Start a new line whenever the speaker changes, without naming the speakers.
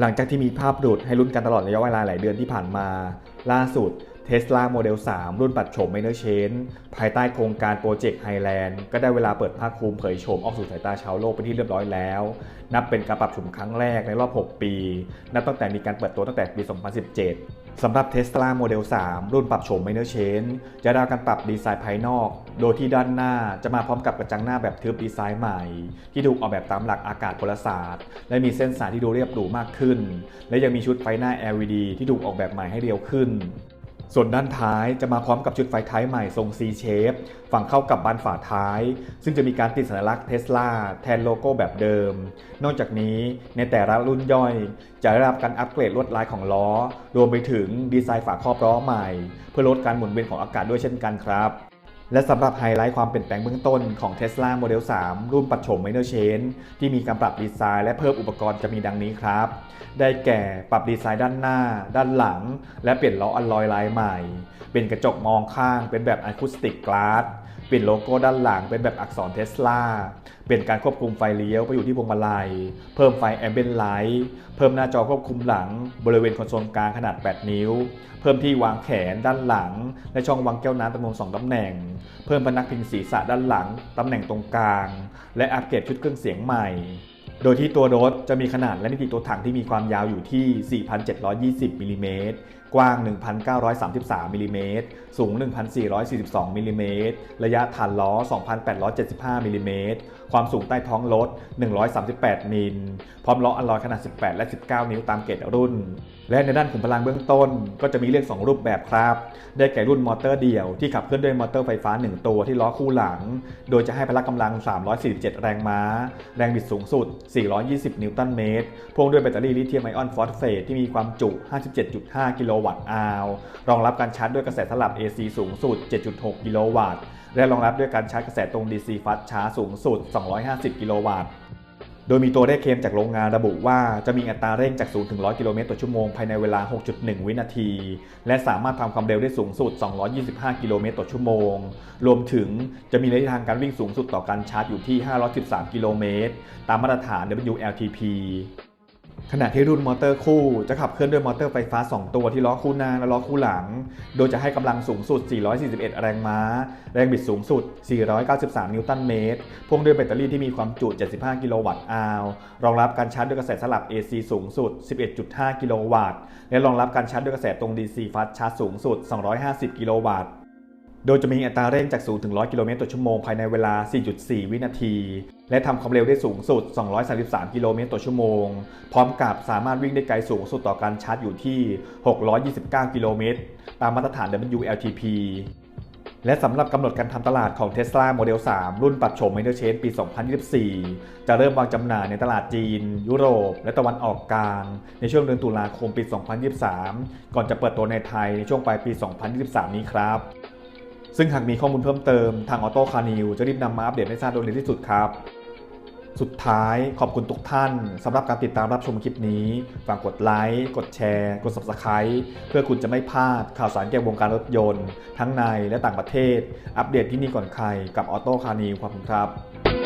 หลังจากที่มีภาพหลุดให้รุ่นกันตลอดระยะเวลาหลายเดือนที่ผ่านมา ล่าสุด Tesla Model 3 รุ่นปัดโฉม Minor Change ภายใต้โครงการโปรเจกต์ไฮแลนด์ก็ได้เวลาเปิดภาคภูมิเผยโฉมออกสู่สายตาชาวโลกเป็นที่เรียบร้อยแล้ว นับเป็นการปรับโฉมครั้งแรกในรอบ 6 ปี นับตั้งแต่มีการเปิดตัวตั้งแต่ปี 2017 สำหรับ Tesla Model 3 รุ่นปรับโฉม Minor Change จะได้รับการปรับดีไซน์ภายนอก โดยที่ด้านหน้าจะมาพร้อมกับกระจังหน้าแบบทึบดีไซน์ใหม่ ที่ถูกออกแบบตามหลักอากาศพลศาสตร์ และมีเส้นสายที่ดูเรียบหรูมากขึ้น และยังมีชุดไฟหน้า LED ที่ถูกออกแบบใหม่ให้เรียวขึ้น ส่วนด้านท้ายจะมาพร้อมกับชุดไฟท้ายใหม่ทรง C shape ฝั่งเข้ากับบานฝาท้าย ซึ่งจะมีการติดสัญลักษณ์เทสลาแทนโลโก้แบบเดิม นอกจากนี้ในแต่ละรุ่นย่อย จะได้รับการอัปเกรดลวดลายของล้อ รวมไปถึงดีไซน์ฝาครอบล้อใหม่ เพื่อลดการหมุนเวียนของอากาศด้วยเช่นกันครับ และสำหรับไฮไลท์ความเปลี่ยนแปลงเบื้องต้นของ Tesla Model 3 รุ่นปัดโฉม Minor Change ที่มีการปรับดีไซน์และเพิ่มอุปกรณ์จะมีดังนี้ครับ ได้แก่ปรับดีไซน์ด้านหน้า ด้านหลัง และเปลี่ยนล้ออัลลอยลายใหม่ เป็นกระจกมองข้างเป็นแบบอะคูสติกกลาส เปลี่ยนโลโก้ด้านหลังเป็นแบบอักษรเทสลาเปลี่ยนการควบคุมไฟเลี้ยวไปอยู่ที่พวงมาลัย เพิ่มไฟแอมเบนไลท์เพิ่มหน้าจอควบคุมหลัง บริเวณคอนโซลกลางขนาด 8 นิ้ว เพิ่มที่วางแขนด้านหลัง และช่องวางแก้วน้ำจำนวน2ตำแหน่ง เพิ่มพนักพิงศีรษะด้านหลังตำแหน่งตรงกลาง และอัปเกรดชุดเครื่องเสียงใหม่ โดยที่ตัวรถจะมีขนาดและมิติตัวถังที่มีความยาวอยู่ที่ 4,720มิลลิเมตรกว้าง 1,933มิลลิเมตรสูง 1,442มิลลิเมตรระยะฐานล้อ 2,875มิลลิเมตรความสูงใต้ท้องรถ 138มิล พร้อมล้ออัลลอยขนาด 18 และ 19 นิ้วตามเกรดรุ่นและในด้านขุมพลังเบื้องต้น ก็จะมีเลือก2 รูปแบบครับ ได้แก่รุ่นมอเตอร์เดี่ยวที่ขับเคลื่อนด้วยมอเตอร์ไฟฟ้า 1 ตัวที่ล้อคู่หลัง โดยจะให้พละกำลัง 347 แรงม้า แรงบิดสูงสุด 420 นิวตันเมตรพ่วงด้วยแบตเตอรี่ลิเธียมไอออนฟอสเฟตที่มีความจุ 57.5 กิโลวัตต์อาวรองรับการชาร์จด้วยกระแสสลับ AC สูงสุด 7.6 กิโลวัตต์และรองรับด้วยการชาร์จกระแสตรง DC ฟัสช้าสูงสุด 250 กิโลวัตต์ โดยมีตัวเลขเคลมจากโรงงานระบุว่าจะมีอัตราเร่งจาก 0 ถึง 100 กิโลเมตรต่อชั่วโมงภายในเวลา 6.1 วินาที และสามารถทำความเร็วได้สูงสุด 225 กิโลเมตรต่อชั่วโมง รวมถึงจะมีระยะทางการวิ่งสูงสุดต่อการชาร์จอยู่ที่ 513 กิโลเมตร ตามมาตรฐาน WLTP ขณะที่รุ่นมอเตอร์คู่จะขับเคลื่อนด้วยมอเตอร์ไฟฟ้า 2 ตัวที่ล้อคู่หน้าและล้อคู่หลัง โดยจะให้กำลังสูงสุด 441 แรงม้า แรงบิดสูงสุด 493 นิวตันเมตร พ่วงด้วยแบตเตอรี่ที่มีความจุ 75 กิโลวัตต์อาว รองรับการชาร์จด้วยกระแสสลับ AC สูงสุด 11.5 กิโลวัตต์ และรองรับการชาร์จด้วยกระแสตรง DC ฟัสชาร์จสูงสุด 250 กิโลวัตต์ โดยจะมีอัตราเร่งจาก 0 ถึง 100 กิโลเมตรต่อชั่วโมงภายในเวลา 4.4 วินาที และทำความเร็วได้สูงสุด 233 กิโลเมตรต่อชั่วโมง พร้อมกับสามารถวิ่งได้ไกลสูงสุดต่อการชาร์จอยู่ที่ 629 กิโลเมตร ตามมาตรฐาน WLTP และสำหรับกำหนดการทำตลาดของ Tesla Model 3 รุ่นปัดโฉม Minor Change ปี 2024 จะเริ่มวางจำหน่ายในตลาดจีน ยุโรป และตะวันออกกลาง ในช่วงเดือนตุลาคมปี 2023 ก่อนจะเปิดตัวในไทยในช่วงปลายปี 2023 นี้ครับ ซึ่งหากมีข้อมูลเพิ่มเติมทางออโต้คานิวจะรีบนำมาอัปเดตให้ทราบโดยเร็วที่สุดครับ สุดท้ายขอบคุณทุกท่านสำหรับการติดตามรับชมคลิปนี้ ฝากกดไลค์ กดแชร์ กด Subscribe เพื่อคุณจะไม่พลาดข่าวสารเกี่ยวกับวงการรถยนต์ ทั้งในและต่างประเทศ อัปเดตที่นี่ก่อนใครกับออโต้คานิวขอบคุณครับ